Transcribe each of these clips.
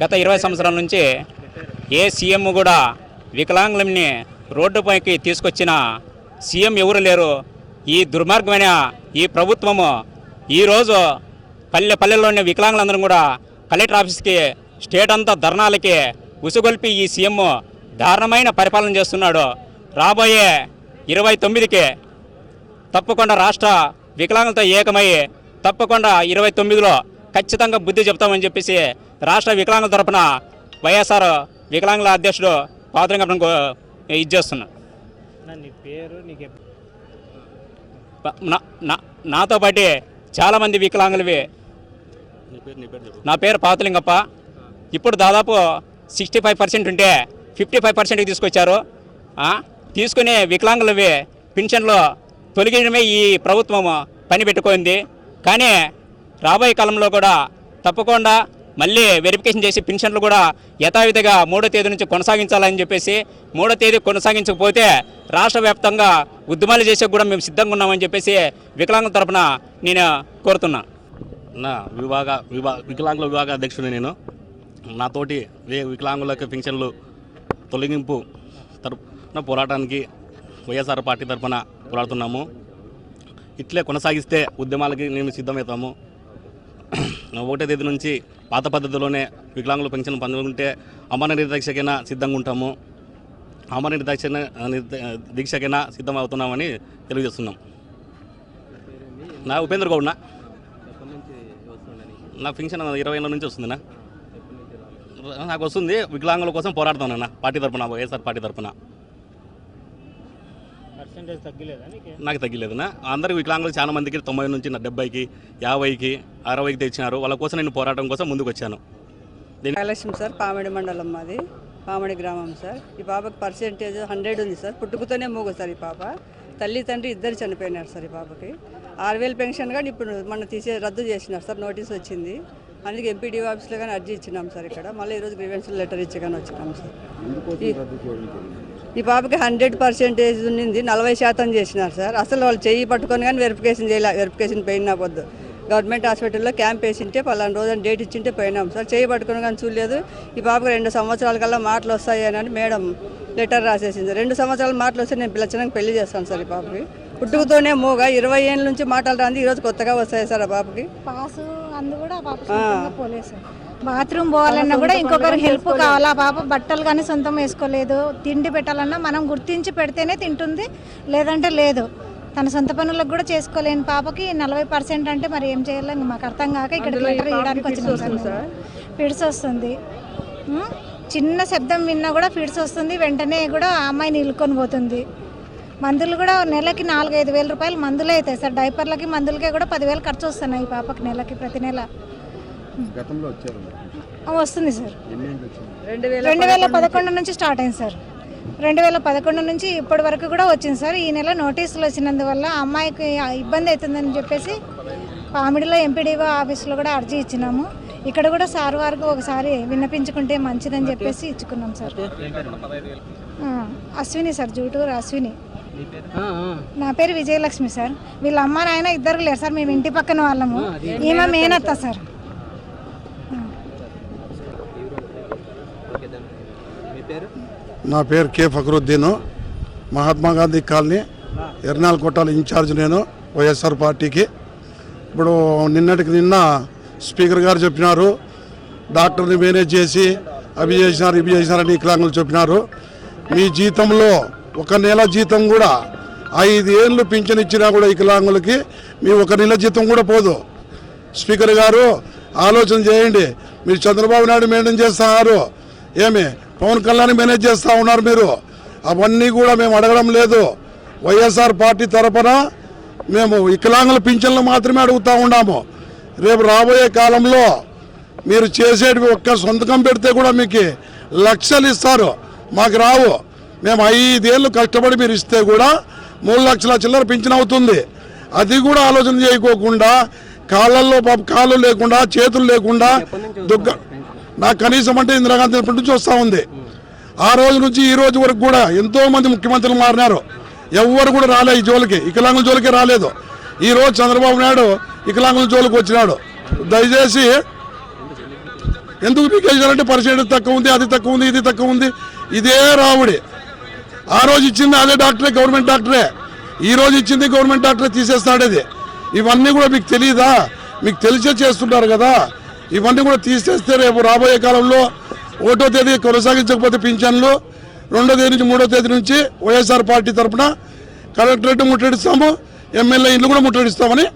గత ఇరవై సంవత్సరాల నుంచి ఏ సీఎం కూడా వికలాంగులని రోడ్డుపైకి తీసుకొచ్చిన సీఎం ఎవరు లేరు? ఈ దుర్మార్గమైన ఈ ప్రభుత్వము ఈరోజు పల్లె పల్లెల్లోని వికలాంగులందరూ కూడా కలెక్టర్ ఆఫీస్కి స్టేట్ అంతా ధర్నాలకి ఉసుగొల్పి ఈ సీఎం దారుణమైన పరిపాలన చేస్తున్నాడు. రాబోయే ఇరవై తొమ్మిదికి తప్పకుండా రాష్ట్ర వికలాంగులతో ఏకమై తప్పకుండా ఇరవై తొమ్మిదిలో ఖచ్చితంగా బుద్ధి చెప్తామని చెప్పేసి రాష్ట్ర వికలాంగుల తరపున వైఎస్ఆర్ వికలాంగుల అధ్యక్షుడు పాత్రంగా ఇచ్చేస్తున్నా నీ పేరు నీకు ఎప్- నా- నా- నాతో పాటు చాలామంది వికలాంగులవి. నా పేరు పాతులింగప్ప. ఇప్పుడు దాదాపు సిక్స్టీ ఫైవ్ పర్సెంట్ ఉంటే ఫిఫ్టీ ఫైవ్ పర్సెంట్కి తీసుకొచ్చారు. ఆ, తీసుకునే వికలాంగులవి పెన్షన్లు తొలగించడమే ఈ ప్రభుత్వం పని పెట్టుకుంది కానీ రాబోయే కాలంలో కూడా తప్పకుండా మళ్ళీ వెరిఫికేషన్ చేసి పెన్షన్లు కూడా యథావిధిగా మూడో తేదీ నుంచి కొనసాగించాలని చెప్పేసి మూడో తేదీ కొనసాగించకపోతే రాష్ట్ర వ్యాప్తంగా ఉద్యమాలు చేసే కూడా మేము సిద్ధంగా ఉన్నామని చెప్పేసి వికలాంగుల తరపున నేను కోరుతున్నాను నా విభాగ విభా వికలాంగుల విభాగ అధ్యక్షుడు నేను. నాతోటి వే వికలాంగులకు పెన్షన్లు తొలగింపు తరపున పోరాటానికి వైఎస్ఆర్ పార్టీ తరఫున పోరాడుతున్నాము. ఇట్లే కొనసాగిస్తే ఉద్యమాలకి మేము సిద్ధమవుతాము. ఒకటో తేదీ నుంచి పాత పద్ధతిలోనే వికలాంగుల పెన్షన్ పొందుకుంటే అమర నిర్దీక్షకైనా సిద్ధంగా ఉంటాము. అమర నిర్దీక్ష దీక్షకైనా సిద్ధం అవుతున్నామని తెలియజేస్తున్నాం. నా ఉపేంద్ర గౌడ్నా నా? పెన్షన్ ఇరవై ఏళ్ళ నుంచి వస్తుందినా? నాకు వస్తుంది వికలాంగుల కోసం పోరాడుతానన్న పార్టీ తరపున వైఎస్ఆర్ పార్టీ తరఫున నీకు? నాకు తగ్గలేదునా అందరికి వికలాంగులు చాలా మందికి తొంభై నుంచి నా డెబ్బైకి యాభైకి అరవైకి తెచ్చినారు. వాళ్ళ కోసం నేను పోరాటం కోసం ముందుకు వచ్చాను. కైలాసం సార్ పామిడి మండలం మాది. పామిడి గ్రామం సార్. ఈ పాపకి పర్సెంటేజ్ హండ్రెడ్ ఉంది సార్. పుట్టుకతోనే మూగ సార్ ఈ పాప. తల్లి తండ్రి ఇద్దరు చనిపోయినారు సార్ ఈ పాపకి. ఆరు వేలు పెన్షన్ కానీ ఇప్పుడు మొన్న తీసే రద్దు చేసినారు సార్. నోటీస్ వచ్చింది. అందుకే ఎంపీడీ ఆఫీస్లో కానీ అర్జీ ఇచ్చినాం సార్ ఇక్కడ. మళ్ళీ ఈరోజు గ్రీవెన్స్ లెటర్ ఇచ్చి కానీ వచ్చినాం సార్. ఈ- పాపకి హండ్రెడ్ పర్సెంటేజ్ ఉన్నింది నలభై శాతం చేసినారు సార్. అసలు వాళ్ళు చెయ్యి పట్టుకొని కానీ వెరిఫికేషన్ చేయలే వెరిఫికేషన్ పోయినా పొద్దు. గవర్నమెంట్ హాస్పిటల్లో క్యాంప్ వేసింటే పలానా రోజున డేట్ ఇచ్చింటే పోయినాం సార్. చెయ్యి పట్టుకొని కానీ చూడలేదు. ఈ పాపకి రెండు సంవత్సరాల కల్లా మాటలు వస్తాయి అని మేడం లెటర్ రాసేసింది. రెండు సంవత్సరాల మాటలు వస్తే నేను పిల్లచనకి పెళ్ళి చేస్తాను సార్ ఈ పాపకి. పుట్టుకతోనే మూగ. ఇరవై ఏళ్ళ నుంచి మాటలు రాంది ఈరోజు కొత్తగా వస్తాయి సార్ ఆ పాపకి. పాసు అందు కూడా బాత్రూమ్ పోవాలన్నా కూడా ఇంకొకరు హెల్ప్ కావాలా? పాప బట్టలు కానీ సొంతం వేసుకోలేదు. తిండి పెట్టాలన్నా మనం గుర్తించి పెడితేనే తింటుంది. లేదంటే లేదు. తన సొంత పనులకు కూడా చేసుకోలేని పాపకి నలభై పర్సెంట్ అంటే మరి ఏం చేయాలో మాకు అర్థం కాక ఇక్కడ లెటర్ ఇవ్వడానికి వచ్చినాం సార్. ఫిడ్స్ వస్తుంది? చిన్న శబ్దం విన్నా కూడా ఫిడ్స్ వస్తుంది. వెంటనే కూడా ఆ అమ్మాయి నిలుకొని పోతుంది. మందులు కూడా నెలకి నాలుగైదు వేల రూపాయలు మందులే అవుతాయి సార్. డైపర్లకి మందులకే కూడా పదివేలు ఖర్చు వస్తున్నాయి ఈ పాపకి నెలకి ప్రతి నెల. గతంలో వచ్చారు వస్తుంది సార్. రెండు వేల పదకొండు నుంచి స్టార్ట్ అయింది సార్. రెండు వేల పదకొండు నుంచి ఇప్పటి వరకు కూడా వచ్చింది సార్. ఈ నెల నోటీసులు వచ్చినందువల్ల అమ్మాయికి ఇబ్బంది అవుతుందని చెప్పేసి పామిడిలో ఎంపీడీఓ ఆఫీస్లో కూడా అర్జీ ఇచ్చినాము. ఇక్కడ కూడా సార్ వారికి ఒకసారి విన్నపించుకుంటే మంచిదని చెప్పేసి ఇచ్చుకున్నాం సార్. అశ్విని సార్ జూటూరు అశ్విని. నా పేరు విజయలక్ష్మి సార్. వీళ్ళ అమ్మ నాయన ఇద్దరు లేరు సార్. మేము ఇంటి పక్కన వాళ్ళము. ఈమె మేనత్త సార్. నా పేరు K Fakruddin. Mahatma Gandhi colony Ernal Kottala incharge నేను వైఎస్ఆర్ పార్టీకి. ఇప్పుడు నిన్నటికి నిన్న స్పీకర్ గారు చెప్పినారు డాక్టర్ని మేనేజ్ చేసి అవి చేసినారు ఇవి చేసినారని వికలాంగులు చెప్పినారు. మీ జీతంలో ఒక నెల జీతం కూడా ఐదు ఏళ్ళు పింఛన్ ఇచ్చినా కూడా వికలాంగులకి మీ ఒక నెల జీతం కూడా పోదు. స్పీకర్ గారు ఆలోచన చేయండి. మీరు చంద్రబాబు నాయుడు మెయింటైన్ చేస్తున్నారు ఏమి? పవన్ కళ్యాణ్ మేనేజ్ చేస్తూ ఉన్నారు మీరు. అవన్నీ కూడా మేము అడగడం లేదు. వైఎస్ఆర్ పార్టీ తరపున మేము వికలాంగుల పింఛన్లు మాత్రమే అడుగుతూ ఉన్నాము. రేపు రాబోయే కాలంలో మీరు చేసేటివి ఒక్క సొంతకం పెడితే కూడా మీకు లక్షలు ఇస్తారు. మాకు రావు. మేము ఐదేళ్ళు కష్టపడి మీరు ఇస్తే కూడా మూడు లక్షల చిల్లర పింఛన్ అవుతుంది. అది కూడా ఆలోచన చేయకోకుండా కాళ్ళల్లో పాప కాళ్ళు లేకుండా చేతులు లేకుండా దుగ్గ నాకు కనీసం అంటే ఇందిరాగాంధీ ఎప్పటి నుంచి వస్తూ ఉంది. ఆ రోజు నుంచి ఈ రోజు వరకు కూడా ఎంతో మంది ముఖ్యమంత్రులు మారినారు. ఎవ్వరు కూడా రాలే ఈ జోలికి. వికలాంగుల జోలికి రాలేదు. ఈ రోజు చంద్రబాబు నాయుడు వికలాంగుల జోలికి వచ్చినాడు. దయచేసి ఎందుకు మీకు వేసారంటే పర్సెంటేజ్ తక్కువ ఉంది అది తక్కువ ఉంది ఇది తక్కువ ఉంది. ఇదే రావుడి. ఆ రోజు ఇచ్చింది అదే డాక్టరే గవర్నమెంట్ డాక్టరే. ఈ రోజు ఇచ్చింది గవర్నమెంట్ డాక్టరే తీసేస్తాడేది ఇవన్నీ కూడా మీకు తెలియదా మీకు తెలిసే చేస్తుంటారు కదా. ఇవన్నీ కూడా తీసేస్తే రేపు రాబోయే కాలంలో ఒకటో తేదీ కొనసాగించకపోతే పింఛన్లు రెండో తేదీ నుంచి మూడో తేదీ నుంచి వైఎస్ఆర్ పార్టీ తరఫున కలెక్టరేట్ ముట్టడిస్తాము ఎమ్మెల్యే ఇల్లు కూడా ముట్టడిస్తామని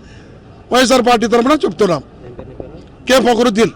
వైఎస్ఆర్ పార్టీ తరఫున చెప్తున్నాం. కే. ఫకరుద్దీన్.